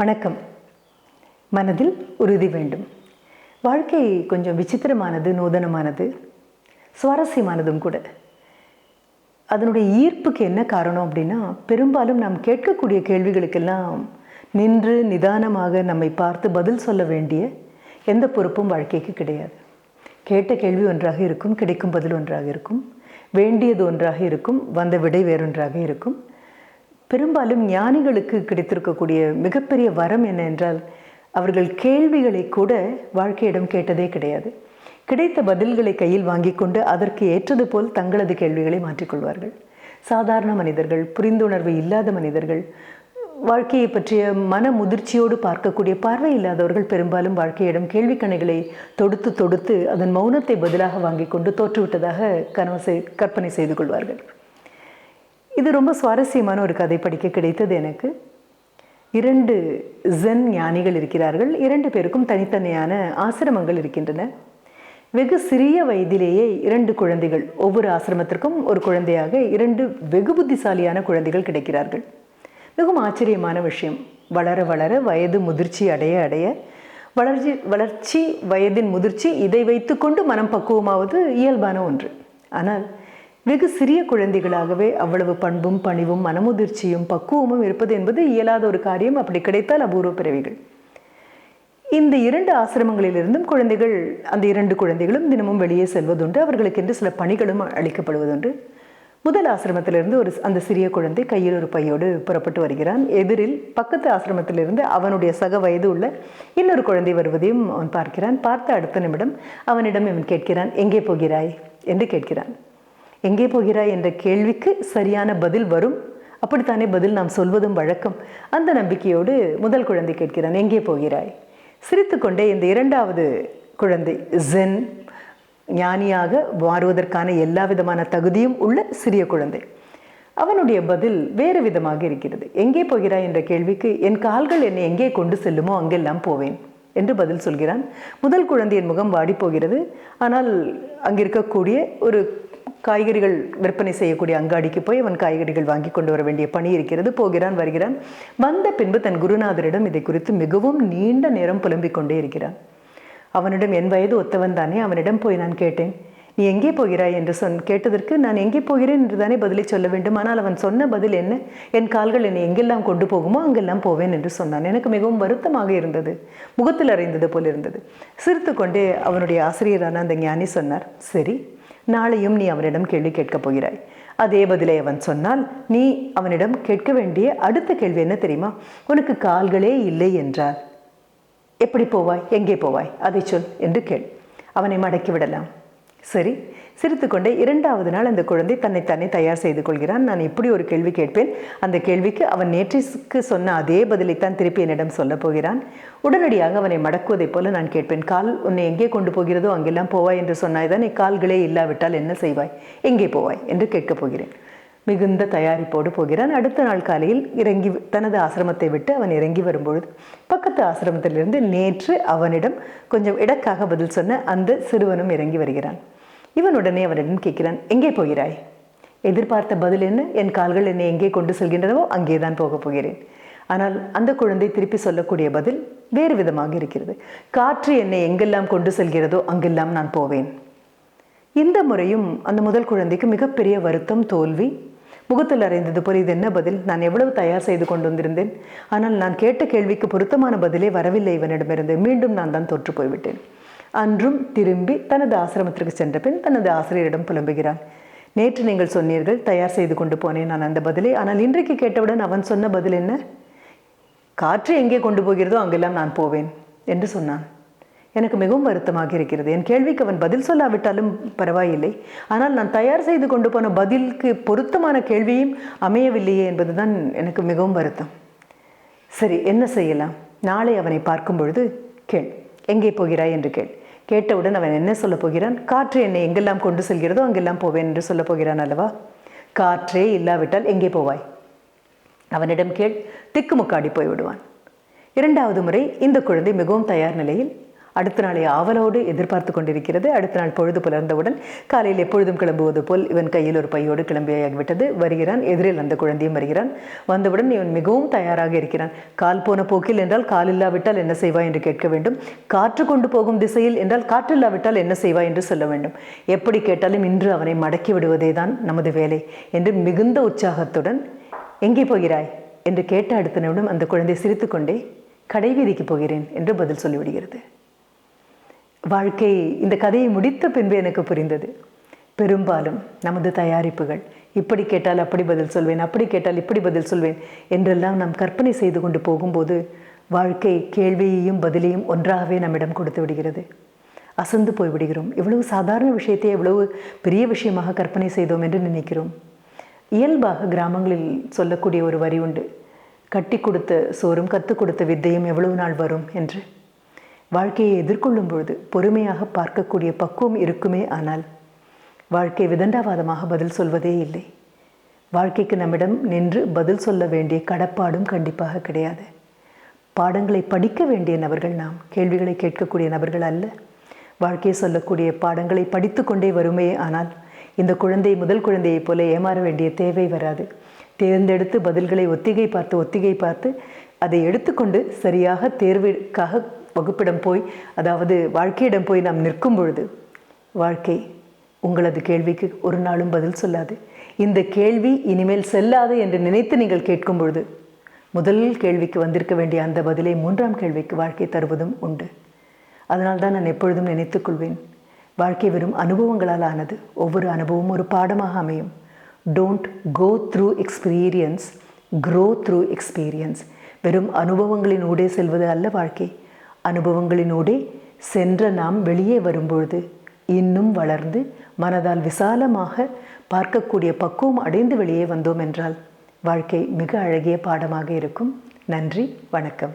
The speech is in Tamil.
வணக்கம். மனதில் உறுதி வேண்டும். வாழ்க்கை கொஞ்சம் விசித்திரமானது நூதனமானது சுவாரஸ்யமானதும் கூட. அதனுடைய ஈர்ப்புக்கு என்ன காரணம் அப்படின்னா பெரும்பாலும் நாம் கேட்கக்கூடிய கேள்விகளுக்கெல்லாம் நின்று நிதானமாக நம்மை பார்த்து பதில் சொல்ல வேண்டிய எந்த பொறுப்பும் வாழ்க்கைக்கு கிடையாது. கேட்ட கேள்வி ஒன்றாக இருக்கும் கிடைக்கும் பதில் ஒன்றாக இருக்கும் வேண்டியது ஒன்றாக இருக்கும் வந்த விடை வேறொன்றாக இருக்கும். பெரும்பாலும் ஞானிகளுக்கு கிடைத்திருக்கக்கூடிய மிகப்பெரிய வரம் என்ன என்றால் அவர்கள் கேள்விகளை கூட வாழ்க்கையிடம் கேட்டதே கிடையாது. கிடைத்த பதில்களை கையில் வாங்கி கொண்டு அதற்கு ஏற்றது போல் தங்களது கேள்விகளை மாற்றிக்கொள்வார்கள் சாதாரண மனிதர்கள் புரிந்துணர்வு இல்லாத மனிதர்கள் வாழ்க்கையை பற்றிய மன முதிர்ச்சியோடு பார்க்கக்கூடிய பார்வை இல்லாதவர்கள் பெரும்பாலும் வாழ்க்கையிடம் கேள்விக்கணைகளை தொடுத்து தொடுத்து அதன் மௌனத்தை பதிலாக வாங்கி கொண்டு தோற்றுவிட்டதாக கனவு செய் கற்பனை செய்து கொள்வார்கள். இது ரொம்ப சுவாரஸ்யமான ஒரு கதை படிக்க கிடைத்தது எனக்கு. இரண்டு ஜென் ஞானிகள் இருக்கிறார்கள். இரண்டு பேருக்கும் தனித்தனியான ஆசிரமங்கள் இருக்கின்றன. வெகு சிறிய வயதிலேயே இரண்டு குழந்தைகள் ஒவ்வொரு ஆசிரமத்திற்கும் ஒரு குழந்தையாக இரண்டு வெகு புத்திசாலியான குழந்தைகள் கிடைக்கிறார்கள். மிகவும் ஆச்சரியமான விஷயம். வளர வளர வயது முதிர்ச்சி அடைய அடைய வளர்ச்சி வளர்ச்சி வயதின் முதிர்ச்சி இதை வைத்துக்கொண்டு மனம் பக்குவமாவது இயல்பான ஒன்று. ஆனால் வெகு சிறிய குழந்தைகளாகவே அவ்வளவு பண்பும் பணிவும் மனமுதிர்ச்சியும் பக்குவமும் இருப்பது என்பது இயலாத ஒரு காரியம். அப்படி கிடைத்தால் அபூர்வ பிறவிகள். இந்த இரண்டு ஆசிரமங்களிலிருந்தும் குழந்தைகள் அந்த இரண்டு குழந்தைகளும் தினமும் வெளியே செல்வதுண்டு. அவர்களுக்கென்று சில பணிகளும் அளிக்கப்படுவதுண்டு. முதல் ஆசிரமத்திலிருந்து ஒரு அந்த சிறிய குழந்தை கையில் ஒரு பையோடு புறப்பட்டு வருகிறான். எதிரில் பக்கத்து ஆசிரமத்திலிருந்து அவனுடைய சக வயது உள்ள இன்னொரு குழந்தை வருவதையும் அவன் பார்க்கிறான். பார்த்த அடுத்த நிமிடம் அவனிடம் இவன் கேட்கிறான் எங்கே போகிறாய்? என்று கேட்கிறான். எங்கே போகிறாய் என்ற கேள்விக்கு சரியான பதில் வரும். அப்படித்தானே பதில் நாம் சொல்வதும் வழக்கம். அந்த நம்பிக்கையோடு முதல் குழந்தை கேட்கிறான் எங்கே போகிறாய்? சிரித்துக்கொண்டே இந்த இரண்டாவது குழந்தை ஜென் ஞானியாக மாறுவதற்கான எல்லா விதமான தகுதியும் உள்ள சிறிய குழந்தை. அவனுடைய பதில் வேறு விதமாக இருக்கிறது. எங்கே போகிறாய்? என்ற கேள்விக்கு என் கால்கள் என்னை எங்கே கொண்டு செல்லுமோ அங்கெல்லாம் போவேன் என்று பதில் சொல்கிறான். முதல் குழந்தையின் முகம் வாடி போகிறது ஆனால் அங்கிருக்கக்கூடிய ஒரு காய்கறிகள் விற்பனை செய்யக்கூடிய அங்காடிக்கு போய் அவன் காய்கறிகள் வாங்கி கொண்டு வர வேண்டிய பணி இருக்கிறது. போகிறான் வருகிறான். வந்த பின்பு தன் குருநாதரிடம் இதை குறித்து மிகவும் நீண்ட நேரம் புலம்பிக் கொண்டே இருக்கிறான். அவனிடம் என் வயது ஒத்தவன் தானே? அவனிடம் போய் நான் கேட்டேன். நீ எங்கே போகிறாய் என்று சொன் கேட்டதற்கு நான் எங்கே போகிறேன் என்று தானே பதிலை சொல்ல வேண்டும். ஆனால் அவன் சொன்ன பதில் என்ன? என் கால்கள் என்னை எங்கெல்லாம் கொண்டு போகுமோ அங்கெல்லாம் போவேன் என்று சொன்னான். எனக்கு மிகவும் வருத்தமாக இருந்தது. முகத்தில் அறைந்தது போல் இருந்தது. சிரித்து கொண்டே அவனுடைய ஆசிரியரான அந்த ஞானி சொன்னார் சரி நாளையும் நீ அவனிடம் கேள்வி கேட்கப் போகிறாய். அதே பதிலை அவன் சொன்னால் நீ அவனிடம் கேட்க வேண்டிய அடுத்த கேள்வி என்ன தெரியுமா? உனக்கு கால்களே இல்லை என்றால் எப்படி போவாய்? எங்கே போவாய்? அதை சொல் என்று கேள். அவனை மடக்கி விடலாம். சரி சிரித்துக்கொண்டே இரண்டாவது நாள் அந்த குழந்தை தன்னைத்தானே தயார் செய்து கொள்கிறான். நான் இப்படி ஒரு கேள்வி கேட்பேன். அந்த கேள்விக்கு அவன் நேற்றிற்கு சொன்ன அதே பதிலைத்தான் திருப்பி என்னிடம் சொல்லப் போகிறான். உடனடியாக அவனை மடக்குவதைப் போல நான் கேட்பேன். கால் உன்னை எங்கே கொண்டு போகிறதோ அங்கெல்லாம் போவாய் என்று சொன்னாய் தானே. கால்களே இல்லாவிட்டால் என்ன செய்வாய்? எங்கே போவாய்? என்று கேட்கப் போகிறேன். மிகுந்த தயாரிப்போடு போகிறான். அடுத்த நாள் காலையில் இறங்கி தனது ஆசிரமத்தை விட்டு அவன் இறங்கி வரும்பொழுது அனாத ஆசிரமத்திலிருந்து நேற்று அவனிடம் கொஞ்சம் இடக்காக பதில் சொன்ன அந்த சிறுவனும் இறங்கி வருகிறான். இவன் உடனே அவனிடம் கேட்கிறான் எங்கே போகிறாய்? எதிர்பார்த்த பதில் என்ன? என் கால்கள் என்னை எங்கே கொண்டு செல்கின்றனவோ அங்கே தான் போகப் போகிறேன். ஆனால் அந்த குழந்தை திருப்பி சொல்லக்கூடிய பதில் வேறு விதமாக இருக்கிறது. காற்று என்னை எங்கெல்லாம் கொண்டு செல்கிறதோ அங்கெல்லாம் நான் போவேன். இந்த முறையும் அந்த முதல் குழந்தைக்கு மிகப்பெரிய வருத்தம் தோல்வி முகத்தில் அறைந்தது. போல் இது என்ன பதில்? நான் எவ்வளவு தயார் செய்து கொண்டு வந்திருந்தேன்? ஆனால் நான் கேட்ட கேள்விக்கு பொருத்தமான பதிலே வரவில்லை இவனிடமிருந்து. மீண்டும் நான் தான் தோற்று போய்விட்டேன். அன்றும் திரும்பி தனது ஆசிரமத்திற்கு சென்ற பின் தனது ஆசிரியரிடம் புலம்புகிறான். நேற்று நீங்கள் சொன்னீர்கள் தயார் செய்து கொண்டு போனேன் நான் அந்த பதிலை. ஆனால் இன்றைக்கு கேட்டவுடன் அவன் சொன்ன பதில் என்ன? காற்று எங்கே கொண்டு போகிறதோ அங்கெல்லாம் நான் போவேன் என்று சொன்னான். எனக்கு மிகவும் வருத்தமாக இருக்கிறது. என் கேள்விக்கு அவன் பதில் சொல்லாவிட்டாலும் பரவாயில்லை. ஆனால் நான் தயார் செய்து கொண்டு போன பதிலுக்கு பொருத்தமான கேள்வியும் அமையவில்லையே என்பதுதான் எனக்கு மிகவும் வருத்தம். சரி என்ன செய்யலாம்? நாளை அவனை பார்க்கும் பொழுது கேள். எங்கே போகிறாய் என்று கேள். கேட்டவுடன் அவன் என்ன சொல்லப் போகிறான்? காற்று என்னை எங்கெல்லாம் கொண்டு செல்கிறதோ அங்கெல்லாம் போவேன் என்று சொல்லப் போகிறான் அல்லவா? காற்றே இல்லாவிட்டால் எங்கே போவாய்? அவனிடம் கேள். திக்குமுக்காடி போய்விடுவான். இரண்டாவது முறை இந்த குழந்தை மிகவும் தயார் நிலையில் அடுத்த நாளை ஆவலோடு எதிர்பார்த்து கொண்டிருக்கிறது. அடுத்த நாள் பொழுது புலர்ந்தவுடன் காலையில் எப்பொழுதும் கிளம்புவது போல் இவன் கையில் ஒரு பையோடு கிளம்பியாகிவிட்டது. வருகிறான். எதிரில் அந்த குழந்தையும் வருகிறான். வந்தவுடன் இவன் மிகவும் தயாராக இருக்கிறான். கால் போன போக்கில் என்றால் கால் இல்லாவிட்டால் என்ன செய்வாய் என்று கேட்க வேண்டும். காற்று கொண்டு போகும் திசையில் என்றால் காற்றில்லாவிட்டால் என்ன செய்வாய் என்று சொல்ல வேண்டும். எப்படி கேட்டாலும் இன்று அவனை மடக்கி விடுவதே தான் நமது வேலை என்று மிகுந்த உற்சாகத்துடன் எங்கே போகிறாய்? என்று கேட்ட அடுத்த நிமிடம் அந்த குழந்தை சிரித்துக்கொண்டே கடைவீதிக்கு போகிறேன் என்று பதில் சொல்லிவிடுகிறது. வாழ்க்கை இந்த கதையை முடித்த பின்பு எனக்கு புரிந்தது. பெரும்பாலும் நமது தயாரிப்புகள் இப்படி கேட்டால் அப்படி பதில் சொல்வேன் அப்படி கேட்டால் இப்படி பதில் சொல்வேன் என்றெல்லாம் நாம் கற்பனை செய்து கொண்டு போகும்போது வாழ்க்கை கேள்வியையும் பதிலையும் ஒன்றாகவே நம்மிடம் கொடுத்து விடுகிறது. அசந்து போய்விடுகிறோம் இவ்வளவு சாதாரண விஷயத்தை எவ்வளவு பெரிய விஷயமாக கற்பனை செய்தோம் என்று நினைக்கிறோம். இயல்பாக கிராமங்களில் சொல்லக்கூடிய ஒரு வரி உண்டு. கட்டி கொடுத்த சோறும் கற்றுக் கொடுத்த வித்தையும் எவ்வளவு நாள் வரும் என்று. வாழ்க்கையை எதிர்கொள்ளும் பொழுது பொறுமையாக பார்க்கக்கூடிய பக்குவம் இருக்குமே ஆனால் வாழ்க்கை விதண்டாவாதமாக பதில் சொல்வதே இல்லை. வாழ்க்கைக்கு நம்மிடம் நின்று பதில் சொல்ல வேண்டிய கடப்பாடும் கண்டிப்பாக கிடையாது. பாடங்களை படிக்க வேண்டிய நபர்கள் நாம் கேள்விகளை கேட்கக்கூடிய நபர்கள் அல்ல. வாழ்க்கையை சொல்லக்கூடிய பாடங்களை படித்து கொண்டே வருமே ஆனால் இந்த குழந்தை முதல் குழந்தையைப் போல ஏமாற வேண்டிய தேவை வராது. தேர்ந்தெடுத்து பதில்களை ஒத்திகை பார்த்து ஒத்திகை பார்த்து அதை எடுத்துக்கொண்டு சரியாக தேர்விற்காக வகுப்பிடம் போய் அதாவது வாழ்க்கையிடம் போய் நாம் நிற்கும் பொழுது வாழ்க்கை உங்களது கேள்விக்கு ஒரு நாளும் பதில் சொல்லாது. இந்த கேள்வி இனிமேல் செல்லாது என்று நினைத்து நீங்கள் கேட்கும் பொழுது முதல் கேள்விக்கு வந்திருக்க வேண்டிய அந்த பதிலை மூன்றாம் கேள்விக்கு வாழ்க்கை தருவதும் உண்டு. அதனால்தான் நான் எப்பொழுதும் நினைத்துக்கொள்வேன் வாழ்க்கை வெறும் அனுபவங்களால் ஆனது ஒவ்வொரு அனுபவமும் ஒரு பாடமாக அமையும். Don't go through experience grow through experience வெறும் அனுபவங்களின் ஊடே செல்வது அல்ல வாழ்க்கை. அனுபவங்களினூடே சென்ற நாம் வெளியே வரும்பொழுது இன்னும் வளர்ந்து மனதால் விசாலமாக பார்க்கக்கூடிய பக்குவம் அடைந்து வெளியே வந்தோம் என்றால் வாழ்க்கை மிக அழகிய பாடமாக இருக்கும். நன்றி வணக்கம்.